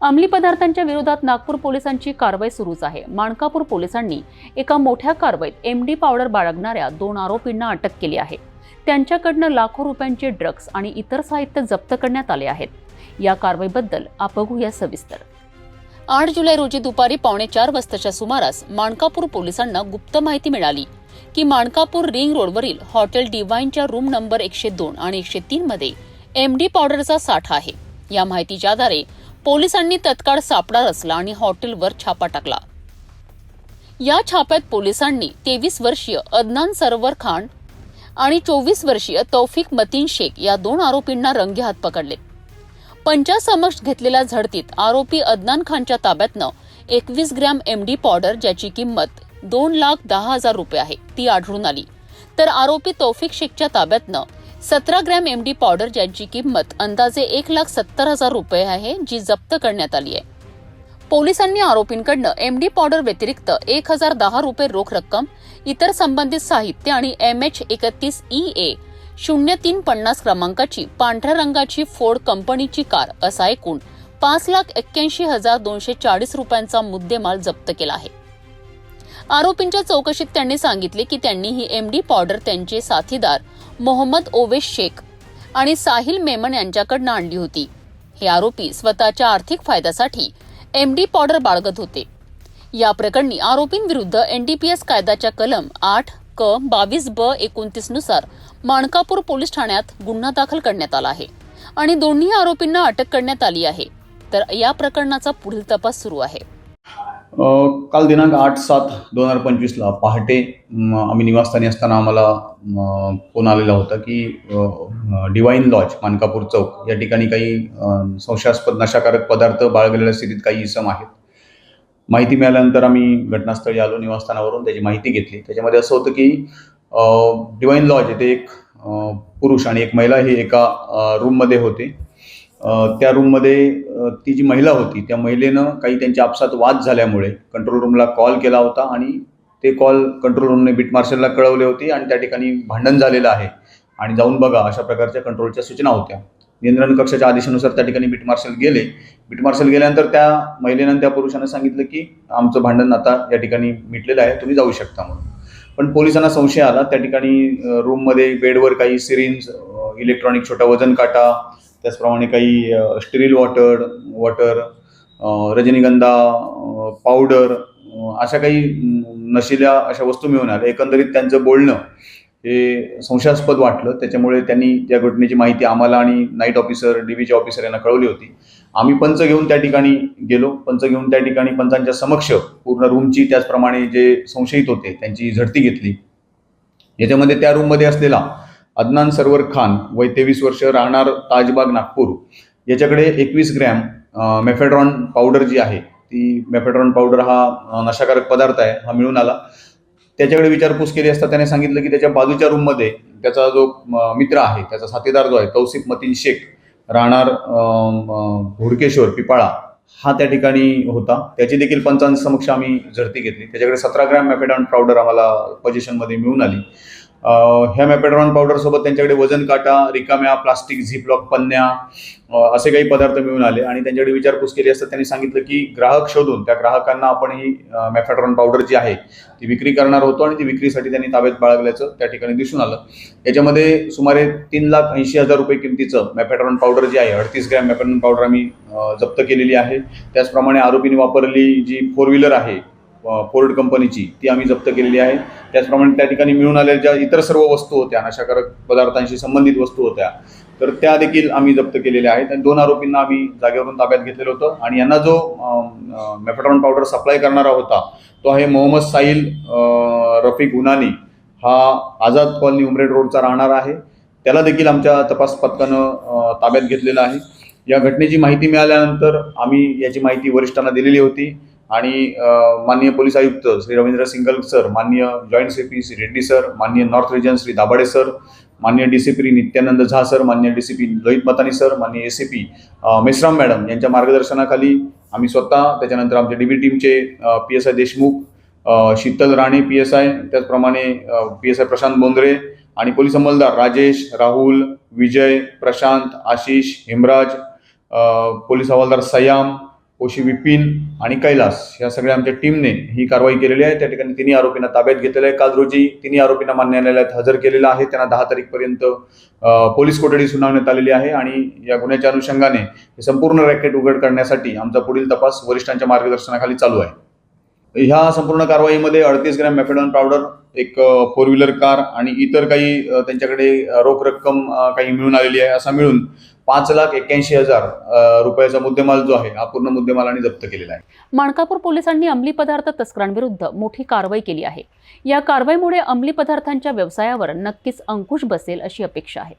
अंमली पदार्थांच्या विरोधात नागपूर पोलिसांची कारवाई सुरूच आहे. माणकापूर पोलिसांनी एका मोठ्या कारवाईत एम डी पावडर बाळगणाऱ्या दोन आरोपींना अटक केली आहे. त्यांच्याकडनं लाखो रुपयांचे ड्रग्ज आणि इतर साहित्य जप्त करण्यात आले आहेत. या कारवाईबद्दल आपण बघूया सविस्तर. आठ जुलै रोजी दुपारी पावणे चार वाजताच्या सुमारास माणकापूर पोलिसांना गुप्त माहिती मिळाली की माणकापूर रिंग रोडवरील हॉटेल डिवाईनच्या रूम नंबर एकशे दोन आणि एकशे तीन मध्ये एमडी पावडरचा साठा आहे. या माहितीच्या आधारे पोलिसांनी तत्काळ सापळा रचला आणि हॉटेलवर छापा टाकला. या छाप्यात पोलिसांनी तेवीस वर्षीय अदनान सरवर खान आणि चोवीस वर्षीय तौफिक मतीन शेख या दोन आरोपींना रंगेहात पकडले. पंचासमक्ष घेतलेल्या झडतीत आरोपी अदनान खानच्या ताब्यातनं एकवीस ग्रॅम एम डी पावडर ज्याची किंमत दोन लाख दहा हजार रुपये आहे ती आढळून आली. तर आरोपी तौफिक शेखच्या ताब्यातनं सतरा ग्रॅम एम डी पावडर ज्याची किंमत अंदाजे एक लाख सत्तर हजार रुपये आहे जी जप्त करण्यात आली आहे. पोलिसांनी आरोपींकडनं एमडी पावडर व्यतिरिक्त एक हजार दहा रुपये रोख रक्कम इतर संबंधित साहित्य आणि एम एच एकतीस ई ए शून्य तीन पन्नास क्रमांकाची पांढऱ्या रंगाची फोर्ड कंपनीची कार असा एकूण पाच लाख एक्क्याऐंशी हजार दोनशे चाळीस रुपयांचा मुद्देमाल जप्त केला आहे. आरोपींच्या चौकशीत त्यांनी सांगितले की त्यांनी ही एम डी पावडर त्यांचे साथीदार मोहम्मद ओवेश शेख आणि साहिल मेमन यांच्याकडनं आणली होती. हे आरोपी स्वतःच्या आर्थिक फायद्यासाठी एम डी पावडर बाळगत होते. या प्रकरणी आरोपींविरुद्ध एनडीपीएस कायद्याच्या कलम आठ क बावीस ब एकोणतीसनुसार माणकापूर पोलीस ठाण्यात गुन्हा दाखल करण्यात आला आहे आणि दोन्ही आरोपींना अटक करण्यात आली आहे. तर या प्रकरणाचा पुढील तपास सुरू आहे. काल दिनांक आठ सात दोन हजार पंचवीसला पहाटे आम्ही निवासस्थानी असताना आम्हाला फोन आलेला होता की डिवाईन लॉज मानकापूर चौक या ठिकाणी काही संशयास्पद नशाकारक पदार्थ बाळगलेल्या स्थितीत काही इसम आहेत. माहिती मिळाल्यानंतर आम्ही घटनास्थळी आलो निवासस्थानावरून त्याची माहिती घेतली. त्याच्यामध्ये असं होतं की डिवाईन लॉज येथे एक पुरुष आणि एक महिला हे एका रूममध्ये होते. त्या रूममध्ये ती जी महिला होती त्या महिलेनं काही त्यांच्या आपसात वाद झाल्यामुळे कंट्रोल रूमला कॉल केला होता आणि ते कॉल कंट्रोल रूमने बीट मार्शलला कळवले होते आणि त्या ठिकाणी भांडण झालेलं आहे. आणि जाऊन बघा अशा प्रकारच्या कंट्रोलच्या सूचना होत्या. नियंत्रण कक्षाच्या आदेशानुसार त्या ठिकाणी बीट मार्शल गेले. बीट मार्शल गेल्यानंतर त्या महिलेनं त्या पुरुषानं सांगितलं की आमचं भांडण आता या ठिकाणी मिटलेलं आहे तुम्ही जाऊ शकता म्हणून. पण पोलिसांना संशय आला. त्या ठिकाणी रूममध्ये बेडवर काही सिरिंज इलेक्ट्रॉनिक छोटा वजन काटा त्याचप्रमाणे काही sterile water water Rajnigandha powder अशा काही नशिल्या अशा वस्तू मिळून आल्या. एकंदरीत त्यांचं बोलणं हे संशयास्पद वाटलं. त्याच्यामुळे त्यांनी त्या घटनेची माहिती आम्हाला आणि नाईट ऑफिसर डीबीचे ऑफिसर यांना कळवली होती. आम्ही पंच घेऊन त्या ठिकाणी गेलो. पंच घेऊन त्या ठिकाणी पंचांच्या समक्ष पूर्ण रूमची त्याचप्रमाणे जे संशयित होते त्यांची झडती घेतली. याच्यामध्ये त्या रूममध्ये असलेला अदनान सरवर खान वय तेवीस वर्ष राहणार ताजबाग नागपूर. याच्याकडे एकवीस ग्रॅम मेफेड्रॉन पावडर जी आहे ती मेफेड्रॉन पावडर हा नशाकारक पदार्थ आहे हा मिळून आला. त्याच्याकडे विचारपूस केली असता त्याने सांगितलं की त्याच्या बाजूच्या रूममध्ये त्याचा जो मित्र आहे त्याचा साथीदार जो आहे तौसिफ मतीन शेख राहणार हुडकेश्वर पिपाळा हा त्या ठिकाणी होता. त्याची देखील पंचांसमक्ष आम्ही झडती घेतली. त्याच्याकडे सतरा ग्रॅम मेफेडॉन पावडर आम्हाला पोझिशनमध्ये मिळून आली. ह्या मॅपेड्रॉन पावडरसोबत त्यांच्याकडे वजन काटा रिकाम्या प्लास्टिक झिपलॉक पन्न्या असे काही पदार्थ मिळून आले. आणि त्यांच्याकडे विचारपूस केली असता त्यांनी सांगितलं की ग्राहक शोधून त्या ग्राहकांना आपण ही मॅफेड्रॉन पावडर जी आहे ती विक्री करणार होतो आणि ती विक्रीसाठी त्यांनी ताब्यात बाळगल्याचं त्या ठिकाणी दिसून आलं. याच्यामध्ये सुमारे तीन लाख ऐंशी हजार रुपये किमतीचं मॅफेड्रॉन पावडर जी आहे अडतीस ग्रॅम मेफेड्रॉन पावडर आम्ही जप्त केलेली आहे. त्याचप्रमाणे आरोपीने वापरली जी फोर व्हीलर आहे फोर्ड कंपनीची ती आम्ही जप्त केलेली आहे. त्याचप्रमाणे त्या ठिकाणी मिळून आलेल्या ज्या इतर सर्व वस्तू होत्या नशाकारक पदार्थांशी संबंधित वस्तू होत्या तर त्या देखील आम्ही जप्त केलेल्या आहेत. आणि दोन आरोपींना आम्ही जागेवरून ताब्यात घेतलेलं होतं. आणि यांना जो मेफेट्रॉन पावडर सप्लाय करणारा होता तो आहे मोहम्मद साहिल रफिक उनानी हा आझाद कॉलनी उमरेड रोडचा राहणार आहे. त्याला देखील आमच्या तपास पथकानं ताब्यात घेतलेलं आहे. या घटनेची माहिती मिळाल्यानंतर आम्ही याची माहिती वरिष्ठांना दिलेली होती. आणि माननीय पोलीस आयुक्त श्री रवींद्र सिंगल सर माननीय joint C P Shri Reddy sir माननीय north region Shri Dabhade sir माननीय डीसीपी नित्यानंद झा सर माननीय D C P Lohit Matani sir माननीय A C P Meshram madam यांच्या मार्गदर्शनाखाली आम्ही स्वतः त्याच्यानंतर आमच्या डीबी टीमचे P S I Deshmukh Sheetal Rane P S I त्याचप्रमाणे P S I Prashant Bondre आणि पोलीस अंमलदार राजेश राहुल विजय प्रशांत आशिष हेमराज पोलीस हवालदार सयाम कोशी विपिन आणि कैलास या सगळ्या आमच्या टीमने ही कारवाई केलेली आहे. त्या ठिकाणी तिन्ही आरोपींना ताब्यात घेतलेलं आहे. काल रोजी तिन्ही आरोपींना मान्य न्यायालयात हजर केलेलं आहे. त्यांना दहा तारीखपर्यंत पोलीस कोठडी सुनावण्यात आलेली आहे आणि या गुन्ह्याच्या अनुषंगाने हे संपूर्ण रॅकेट उघड करण्यासाठी आमचा पुढील तपास वरिष्ठांच्या मार्गदर्शनाखाली चालू आहे. ह्या संपूर्ण कारवाईमध्ये अडतीस ग्रॅम मॅफेडॉन पावडर एक फोर व्हीलर कार आणि इतर काही त्यांच्याकडे रोख रक्कम काही मिळून आलेली आहे असा मिळून पाच लाख एक्क्याऐंशी हजार रुपयाचा मुद्देमाल जो आहे हा पूर्ण मुद्देमालाने जप्त केलेला आहे. माणकापूर पोलिसांनी अंमली पदार्थ तस्करांविरुद्ध मोठी कारवाई केली आहे. या कारवाईमुळे अंमली पदार्थांच्या व्यवसायावर नक्कीच अंकुश बसेल अशी अपेक्षा आहे.